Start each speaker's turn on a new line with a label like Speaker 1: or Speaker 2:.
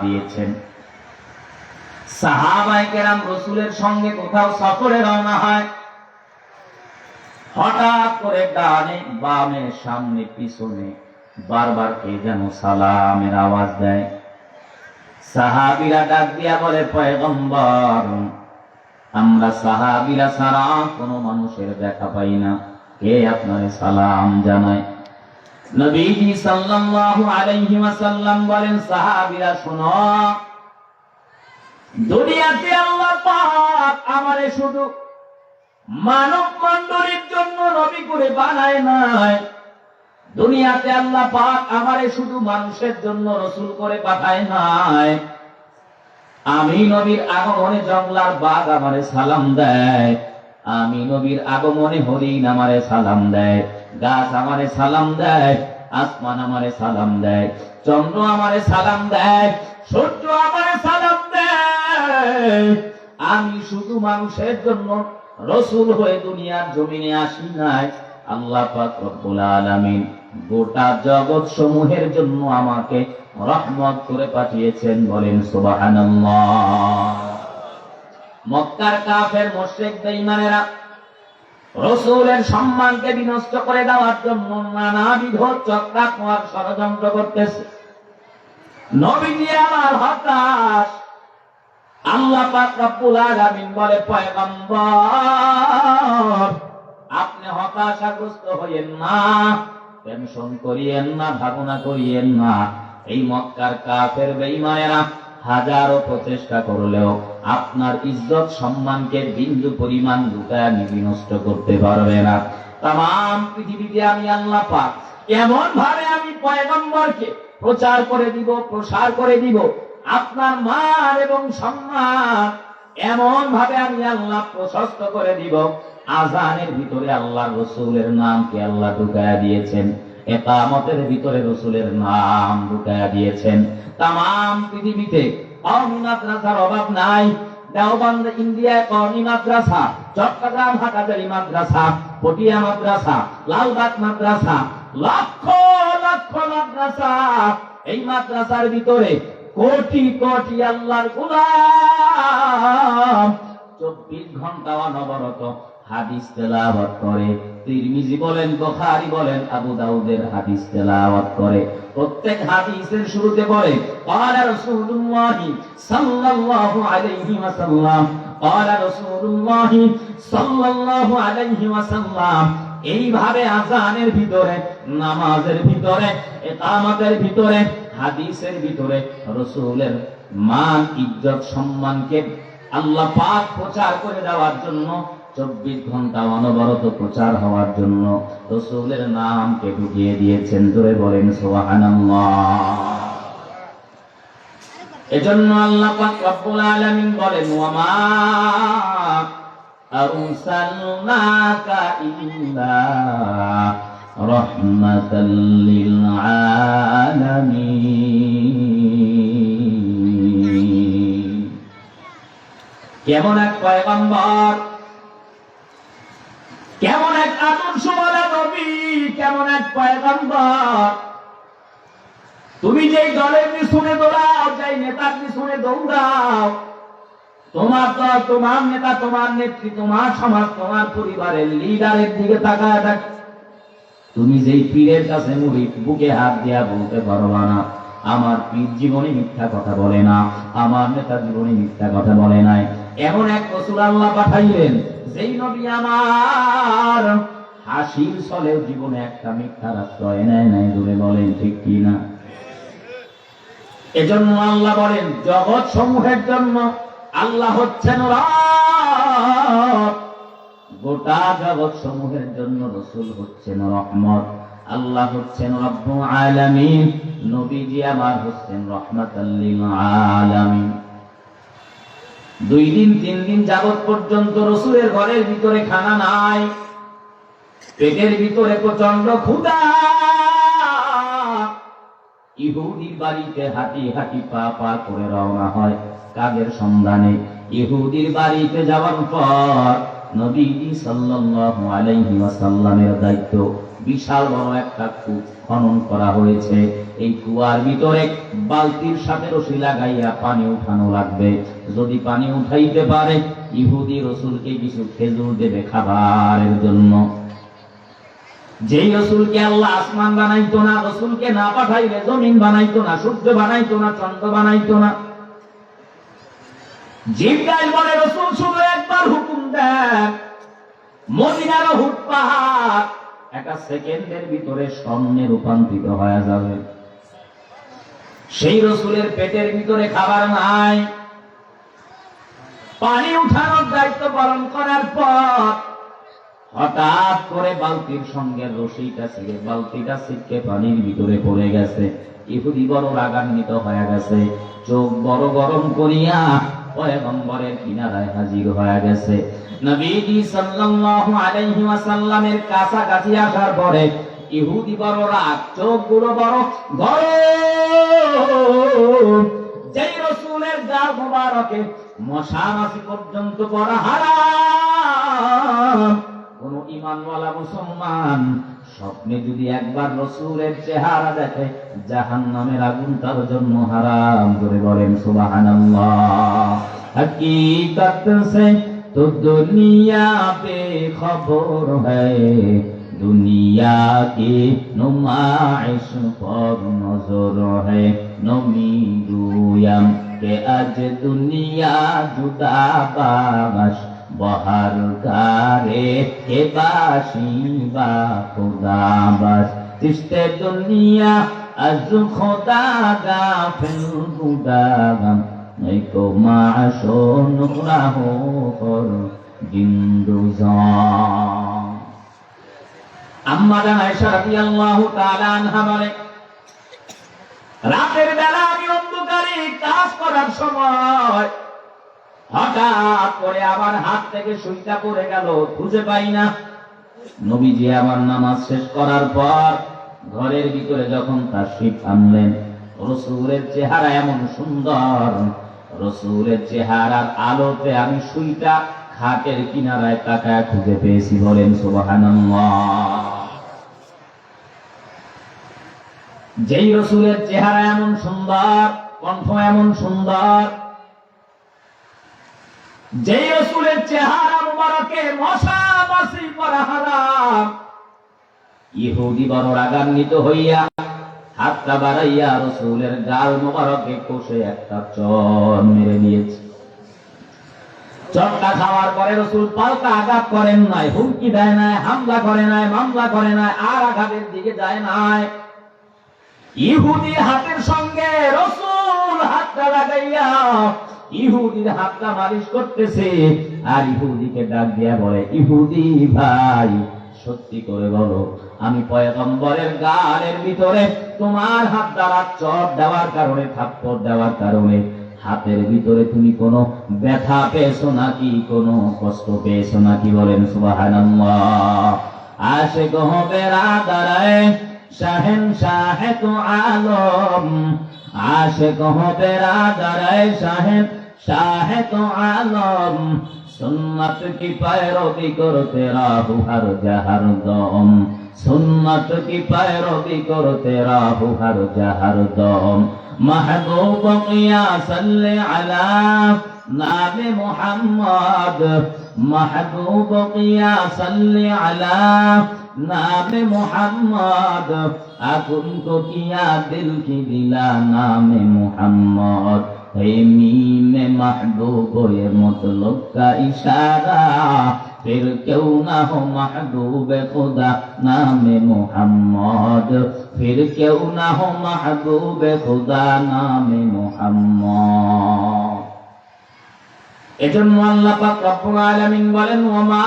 Speaker 1: দিয়েছেন। সাহাবাই কেরাম রসুলের সঙ্গে কোথাও সফরে রওনা হয়। হঠাৎ করে ডানে বামে সামনে পিছনে বারবার কে যেন সালামের আওয়াজ দেয়। সাহাবিরা ডাক দিয়া বলে, পয়গম্বর, আমরা সাহাবিরা ছাড়া কোনো মানুষের দেখা পাই না। কে আপনার সালাম জানায়? নবীজি সাল্লাল্লাহু আলাইহি ওয়াসাল্লাম বলেন, সাহাবীরা, শুনো। দুনিয়াতে আল্লাহ পাক আমারে শুধু মানব মণ্ডলীর জন্য নবী করে বানায় নাই। দুনিয়াতে আল্লাহ পাক আমারে শুধু মানুষের জন্য রসুল করে পাঠায় নাই। আমি নবীর আগমনে জঙ্গলার বাঘ আমারে সালাম দেয়। আমি নবীর আগমনে হরিণ আমারে সালাম দেয়। গাছ আমারে সালাম দেয়, আসমান আমারে সালাম দেয়, চন্দ্র আমারে সালাম দেয়, সূর্য আমারে সালাম দেয়। আমি শুধু মানুষের জন্য রসুল হয়ে দুনিয়ার জমিনে আসি নাই। আল্লাহ পাক রব্বুল গোটা জগৎ সমূহের জন্য আমাকে রহমত করে পাঠিয়েছেন, বলেন সুবহানাল্লাহ। মক্কার কাফের, মুশরিক, বেঈমানেরা রসুলের সম্মানকে বিনষ্ট করে দেওয়ার জন্য নানাবিধ চক্রাত্মক ষড়যন্ত্র করতেছে। নবীজি আমার হতাশ। আল্লাহ পাক বলে, পয়গম্বর, আপনি হতাশাগ্রস্ত হইয়েন না, টেনশন করিয়েন না, ভাবনা করিয়েন না। এই মক্কার কাফের বেঈমানেরা হাজারো প্রচেষ্টা করলেও আপনার ইজ্জত সম্মানকে বিন্দু পরিমাণ লুকায় বিনষ্ট করতে পারবে না। তাম পৃথিবীতে আমি আল্লাহ পাক এমন ভাবে আমি পয়গম্বরকে প্রচার করে দিব, প্রসার করে দিব, আপনার মান এবং সম্মান এমন ভাবে আমি আল্লাহ প্রশস্ত করে দিব, আজানের ভিতরে আল্লাহ রসুলের নামকে আল্লাহ ঢুকায়া দিয়েছেন। একামতের ভিতরে রসুলের নাম ঢুকায়া দিয়েছেন। তাম পৃথিবীতে মাদ্রাসার অভাব নাই। ইন্ডিয়ায় কওমি মাদ্রাসা, চট্টগ্রাম হাটাজারি মাদ্রাসা, পটিয়া মাদ্রাসা, লালবাগ মাদ্রাসা, লক্ষ লক্ষ মাদ্রাসা। এই মাদ্রাসার ভিতরে কোটি কোটি আল্লাহর গোলাম। চব্বিশ ঘণ্টা অনবরত হাদিস তেলাওয়াত করে। তিরমিজি বলেন, বখারি বলেন, আবু দাউদের হাদিস তেলাওয়াত করে। প্রত্যেক হাদিসের শুরুতে বলে قال رسول الله صلى الله عليه وسلم قال رسول الله صلى الله عليه وسلم এইভাবে আজানের ভিতরে, নামাজের ভিতরে, একামাতের ভিতরে, হাদিসের ভিতরে রসুলের মান, ইজ্জত, সম্মানকে আল্লাহ পাক প্রচার করে দেওয়ার জন্য চব্বিশ ঘণ্টা অনবরত প্রচার হওয়ার জন্য রসুলের নামকে ঢুকিয়ে দিয়েছেন। ধরে বলেন সোহানাল্লাহ এজন্য আল্লাহ পাক রব্বুল আলামিন বলেন আলামিন। কেমন এক পয়গম্বর কেমন এক পয়গম্বর? তুমি যেই দলের পিছনে দৌড়াও, যেই নেতার পিছনে দৌড়াও, তোমার দল, তোমার নেতা, তোমার নেত্রী, তোমার সমাজ, তোমার পরিবারের লিডারের দিকে তাকায় থাক। তুমি যেই পীরের কাছে মুড়ি বুকে হাত দিয়া বলতে পারবা না, আমার পীর জীবনে মিথ্যা কথা বলে না, আমার নেতা জীবনে মিথ্যা কথা বলে নাই। এমন এক রসুল আল্লাহ পাঠাইলেন, যেই নবী আমার হাসির চলে জীবনে একটা মিথ্যা আশ্রয় নেয় নাই দূরে বলেন, ঠিক কি না? এজন্য আল্লাহ বলেন, জগৎ সমূহের জন্য আল্লাহ হচ্ছেন গোটা জগৎ সমূহের জন্য রসুল হচ্ছেন রহমত। আল্লাহ হচ্ছেন রব্বু আলামিন। নবীজি আমার হচ্ছেন রহমাতাল্লিল আলামিন। দুই দিন, তিন দিন যাবত পর্যন্ত রসুলের ঘরের ভিতরে খানা নাই। পেটের ভিতরে প্রচণ্ড ক্ষুধা। ইহুদির বাড়িতে হাঁটি হাঁটি পা পা করে রওনা হয় কাজের সন্ধানে। ইহুদির বাড়িতে যাওয়ার পর সাল্লাল্লাহু আলাইহি ওয়াসাল্লামের দায়িত্ব বিশাল বড় একটা কূপ খনন করা হয়েছে। এই কুয়ার ভিতরে বালতির সাথে রশি লাগাইয়া পানি উঠানো লাগবে। যদি পানি উঠাইতে পারে, ইহুদি রসুলকে কিছু খেজুর দেবে খাবারের জন্য। যেই রসুলকে আল্লাহ আসমান বানাইতো না, রসুলকে না পাঠাইলে জমিন বানাইতো না, সূর্য বানাইতো না, চন্দ্র বানাইতো না। রসুল শুধু একবার হুকুম দেন। মদিনার হুট পাহাড় একটা সেকেন্ডের ভিতরে স্বর্ণে রূপান্তরিত হয়ে যাবে। সেই রসুলের পেটের ভিতরে খাবার নাই। পানি উঠানোর দায়িত্ব পালন করার পর হঠাৎ করে বালতির সঙ্গে রশিটা ছিঁড়ে, বালতিটা ছিটকে পানির ভিতরে পড়ে গেছে। ইহুদি বড় রাগান্বিত হয়ে গেছে। চোখ বড় গরম করিয়া পয়গম্বরের কিনারায় হাজির হয়ে গেছে। নবীজি সাল্লাল্লাহু আলাইহি ওয়াসাল্লামের কাছাকাছি আসার পরে ইহুদি বড় রাগ চোখগুলো বড় গরম। যেই রসুলের গাল মোবারকে মশা মাছি পর্যন্ত পড়া হারাম। কোন ইমানওয়ালা মুসলমান স্বপ্নে যদি একবার রসুরের চেহারা দেখে জাহান নামের আগুন তার জন্য হারাম করে বলেন সুবাহান তো দুনিয়া পে খবর হ্যায় দুনিয়া কি নুমাইশ পর নজর হ্যায় নমি দুয়াম কে আজ দুনিয়া জুদা বাস বহার গারে কে বাসি বা খোদা বাস। তিস্তে দুনিয়া, আজ খোদা গা ফেল গুদা গাম এই কো মাশো নুরা হো কর জিন্দু আম্মা জান আয়েশা রাদিয়াল্লাহু তাআলা আনহা বলে, রাতের বেলা আমি অন্ধকারে কাজ করার সময় হঠাৎ করে আমার হাত থেকে সুইটা পড়ে গেল, খুঁজে পাই না। নবীজি আমার নামাজ শেষ করার পর ঘরের ভিতরে যখন তার শিব আনলেন, রসুলের চেহারা এমন সুন্দর। রসুলের চেহারার আলোতে আমি সুইটা খাটের কিনারায় তাকায় খুঁজে পেয়েছি বলেন, সুবহানাল্লাহ। যেই রসুলের চেহারা এমন সুন্দর, কণ্ঠ এমন সুন্দর যেই রসুলের চেহারা মুবারকে মশা মাসি করা হারাম। ইহুদি বড় রাগান্বিত হইয়া হাতটা বাড়াইয়া রসুলের গাল মোবারকে কষে একটা চর মেরে দিয়েছে। চটকা খাওয়ার পরে রসুল পাল্টা আঘাত করেন নাই, হুমকি দেয় নাই, হামলা করে নাই, মামলা করে নাই, আর আঘাতের দিকে যায় নাই। ইহুদি হাতের সঙ্গে রসুল হাতটা লাগাইয়া ইহুদির হাতটা মালিশ করতেছে, আর ইহুদিকে ডাক দিয়া বলে, ইহুদি ভাই, সত্যি করে বলো, আমি পয়গম্বরের গালের ভিতরে তোমার হাত দ্বারা চট দেওয়ার কারণে, থাপ্পড় দেওয়ার কারণে, হাতের ভিতরে তুমি কোনো ব্যথা পেয়েছ নাকি, কোনো কষ্ট পেয়েছ নাকি? বলেন, সুবহানাল্লাহ। আশে গহ বেরাদারায় শাহেন শাহে তো আলম আশে গহ বেরাদারায় শাহেন চাহে তো আলম, সুন্নত কি পায়রবি করতে রাহু হার জাহার দম সুন্নত কি পায়রবি করতে রাহু হার জাহার দম মাহবুব কিয়াসাল্লি আলা নামে মুহাম্মদ। মাহবুব কিয়াসাল্লি আলা নামে মুহাম্মদ। আকুন কো কিয়া দিল কি দিলা নামে মুহাম্মদ। मीम महबूब ये मतलब का इशारा फिर क्यों ना हो महबूब खुदा नाम मोहम्मद फिर क्यों ना हो महबूब खुदा नाम मोहम्मद এজন্য আল্লাহ পাক রব্বুল আলামিন বলেন ওমা